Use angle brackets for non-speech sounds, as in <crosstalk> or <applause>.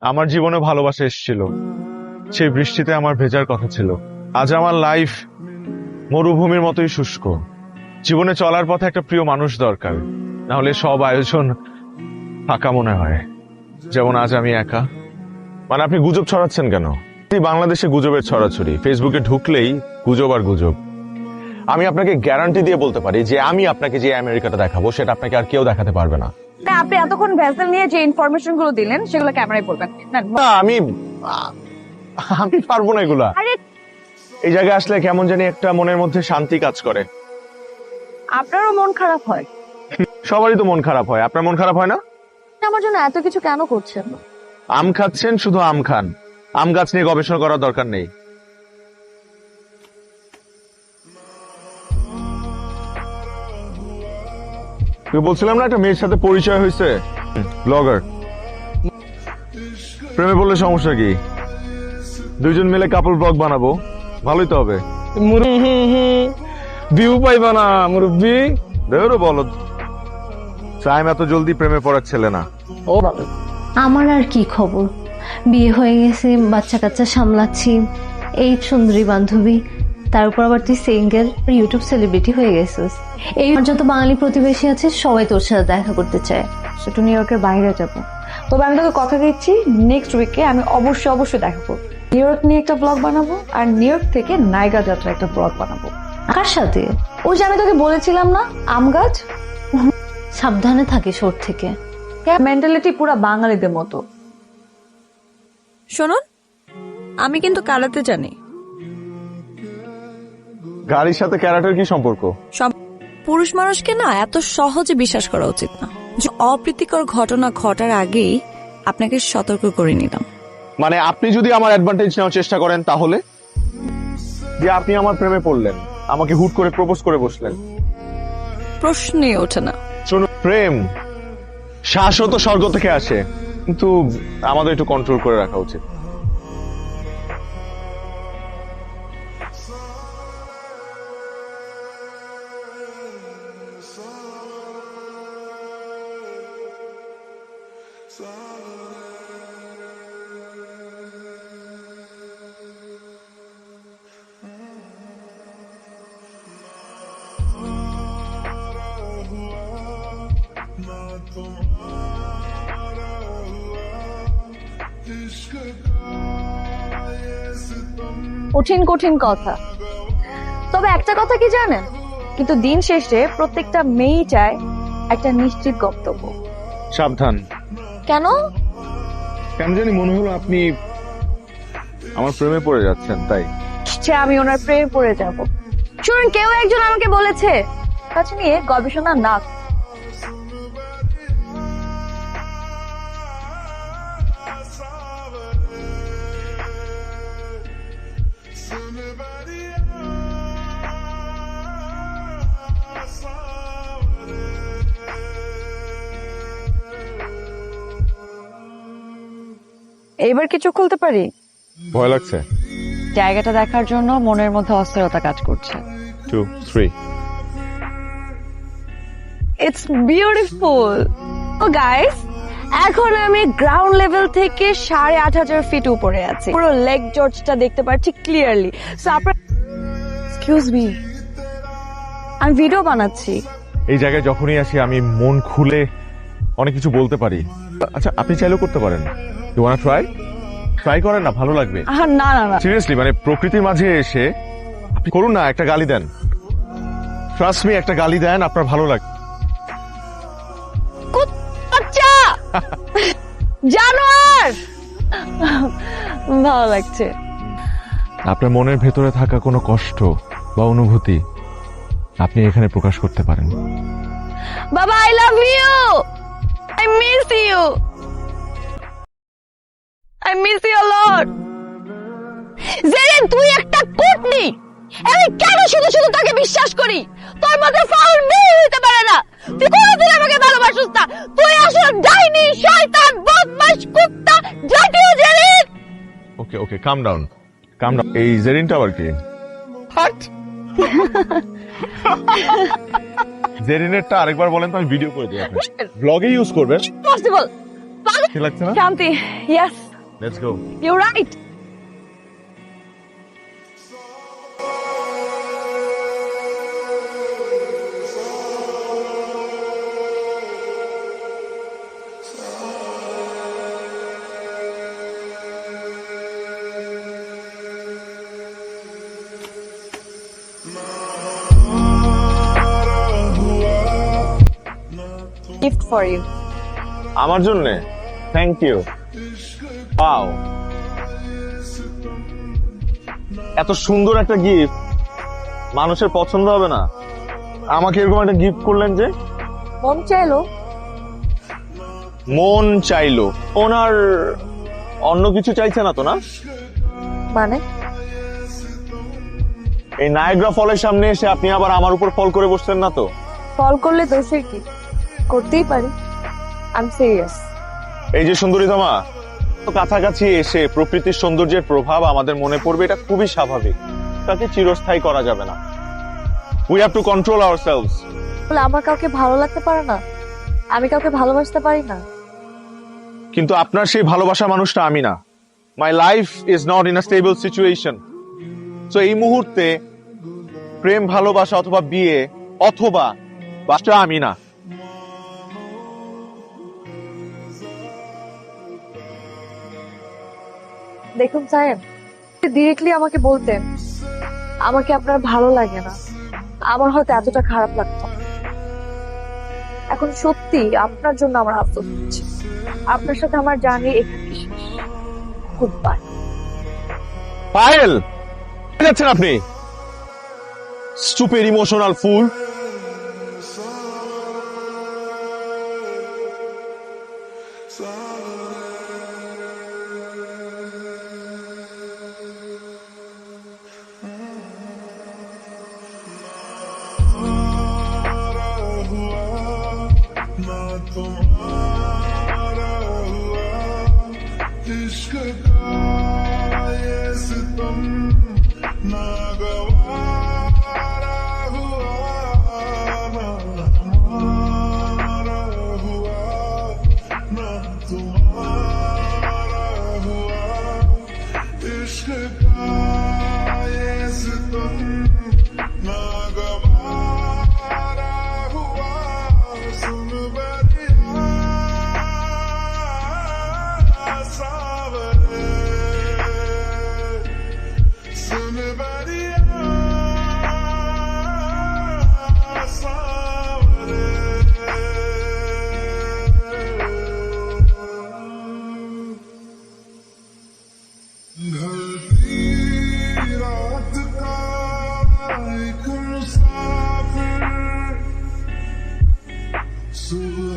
আমার জীবনে ভালোবাসা এসেছিল। সেই বৃষ্টিতে আমার ভেজার কথা ছিল। আজ আমার লাইফ মরুভূমির মতোই শুষ্ক। জীবনে চলার পথে একটা প্রিয় মানুষ দরকার। না হলে সব আয়োজন ফাঁকা মনে হয়। যেমন আজ আমি একা। মানে আপনি গুজব ছড়াচ্ছেন কেন? বাংলাদেশে গুজবের ছড়াছড়ি। ফেসবুকে ঢুকলেই গুজব আর গুজব। আমি আপনাকে গ্যারান্টি দিয়ে বলতে পারি যে আমি আপনাকে যে আমেরিকাটা দেখাবো, সেটা আপনাকে আর কেউ দেখাতে পারবে না। না আপনি এতক্ষণ ভেসেল নিয়ে যে ইনফরমেশনগুলো দিলেন সেগুলো ক্যামেরায় বলবেন না আমি আমি পারব না এগুলা। আরে এই জায়গায় আসলে কেমন জানি একটা মনের মধ্যে শান্তি কাজ করে। আপনারও মন খারাপ হয়? সবারই তো মন খারাপ হয়। আপনার মন খারাপ হয় না? আমার জন্য এত কিছু কেন করছেন? আম খাচ্ছেন শুধু আম খান। আম গাছ নিয়ে গবেষণা করার দরকার নেই। তুই বলছিলাম না একটা মেয়ের সাথে পরিচয় হয়েছে? ব্লগার। প্রেমে বললে সমস্যা কি? দুইজন মিলে কাপল ব্লগ বানাবো। ভালোই তো হবে। ভিউ পাইবা না মুরব্বী। বলো। সাইম এত জলদি প্রেমে পড়ার ছেলে না। ও বাবা আমার আর কি খবর? বিয়ে হয়ে গেছে বাচ্চা কাচ্চা সামলাচ্ছি। এই সুন্দরী বান্ধবী। তার উপর আবার তুই সিঙ্গেল ইউটিউব সেলিব্রিটি হয়ে গেছিস। এই যত বাঙালি প্রতিবেশী আছে, সবাই তোর সাথে দেখা করতে চায়। সেটু নিউ ইয়র্কের বাইরে যাব। তবে আমি তোকে কথা দিচ্ছি নেক্সট উইকে আমি অবশ্যই অবশ্যই দেখা করব। নিউ ইয়র্ক নিয়ে একটা ব্লগ বানাবো আর নিউ ইয়র্ক থেকে নাইগা যাত্রা একটা ব্লগ বানাবো। কার সাথে? ওই যে আমি তোকে বলেছিলাম না, আম গাছ? সাবধানে থাকিস ওর থেকে। মেন্টালিটি পুরো বাঙালিদের মতো। শুনুন, আমি কিন্তু কারাতে জানি। গাড়ির সাথে ক্যারাটের কি সম্পর্ক? সব পুরুষ মানুষকে না এত সহজে বিশ্বাস করা উচিত না। যে অপ্রীতিকর ঘটনা ঘটার আগেই আপনাকে সতর্ক করে নিলাম। মানে আপনি যদি আমার অ্যাডভান্টেজ নেওয়ার চেষ্টা করেন তাহলে? যে আপনি আমার প্রেমে পড়লেন আমাকে হুট করে প্রপোজ করে বসলেন। প্রশ্নই ওঠে না। শুনুন প্রেম শাশ্বত স্বর্গ থেকে আসে কিন্তু আমাদের একটু কন্ট্রোল করে রাখা উচিত। কঠিন কঠিন কথা। তবে একটা কথা কি জানেন? কিন্তু দিন শেষে প্রত্যেকটা মেয়েই চায় একটা নিশ্চিত গন্তব্য। সাবধান। কেন? কেন জানি মনে হলো আপনি আমার প্রেমে পড়ে যাচ্ছেন তাই। সে আমি ওনার প্রেমে পড়ে যাব। শুনুন কেউ একজন আমাকে বলেছে। কাছে নিয়ে গবেষণা না এইবার কি চোখ খুলতে পারি? ভয় লাগছে। জায়গাটা দেখার জন্য মনের মধ্যে অস্থিরতা কাজ করছে। Two three it's beautiful oh guys এখন আমি গ্রাউন্ড লেভেল থেকে সাড়ে আট হাজার ফিট উপরে আছি। পুরো লেক জর্জটা দেখতে পাচ্ছি ক্লিয়ারলি সো আপনার এক্সকিউজ মি আমি ভিডিও বানাচ্ছি। এই জায়গায় যখনই আসি আমি মন খুলে অনেক কিছু বলতে পারি। আচ্ছা আপনি চাইলেও করতে পারেন। ইউ ওয়ানা ট্রাই ট্রাই করেন না ভালো লাগবে। আহা না না না। সিরিয়াসলি মানে প্রকৃতির মাঝে এসে আপনি করুন না একটা গালি দেন। ট্রাস্ট মি একটা গালি দেন আপনার ভালো লাগবে বাচ্চা <laughs> জানোয়ার! ভালো লাগছে। আপনার মনের ভেতরে থাকা কোনো কষ্ট বা অনুভূতি আপনি এখানে প্রকাশ করতে পারেন। বাবা I love you I miss you I miss you lot Jeren তুই একটা কুটনি। আমি কেন শুধু শুধু তোকে বিশ্বাস করি? তোর মধ্যে ফাউল মেয়ে হইতে পারে না। তুই কোনোদিন আমাকে ভালোবাসিস না। তুই আসলে ডাইনি শয়তান বদমাশ কুত্তা জাতীয় Jerin okay okay come down come down এই জেরিনটা আবার কি? <laughs> জেরিনেরটা আরেকবার বলেন তো আমি ভিডিও করে দিই আপনি ব্লগে ইউজ করবেন? পসিবল লাগছে না? শান্তি yes let's go you right for you আমার জন্য? থ্যাংক ইউ পাও এত সুন্দর একটা গিফট মানুষের পছন্দ হবে না। আমাকে এরকম একটা গিফট করলেন যে? মন চাইলো? মন চাইলো। ওনার অন্য কিছু চাইছে না তো না? মানে? এই নায়গ্রা ফলের সামনে এসে আপনি আবার আমার উপর ফল করে বসছেন না তো? কল করলে দোষের কি? করতেই পারি। আমি সিরিয়াস এই যে সুন্দরী তোমা তো কাছাকাছি এসে প্রকৃতির সৌন্দর্যের প্রভাব আমাদের মনে পড়বে এটা খুবই স্বাভাবিক। তাকে চিরস্থায়ী করা যাবে না। We have to control our sales বলে আমার কাউকে ভালো লাগতে পারে না? আমি কাউকে ভালোবাসতে পারি না? কিন্তু আপনার সেই ভালোবাসা মানুষটা আমি না। My life is not in a stable situation so এই মুহূর্তে প্রেম ভালোবাসা অথবা বিয়ে অথবা বাচ্চা আমি না। দেখুন সাহেব ডিরেক্টলি আমাকে বলতেন, আমাকে আপনার ভালো লাগে না। আমার হয়তো এতটা খারাপ লাগতো। এখন সত্যি আপনার জন্য আমার আফসোস হচ্ছে। আপনার সাথে আমার জানি এখানে গুড বাই পায়েল যাচ্ছেন আপনি? স্টুপের ইমোশনাল ফুল इश्क का ये सितम नागवारा Soon.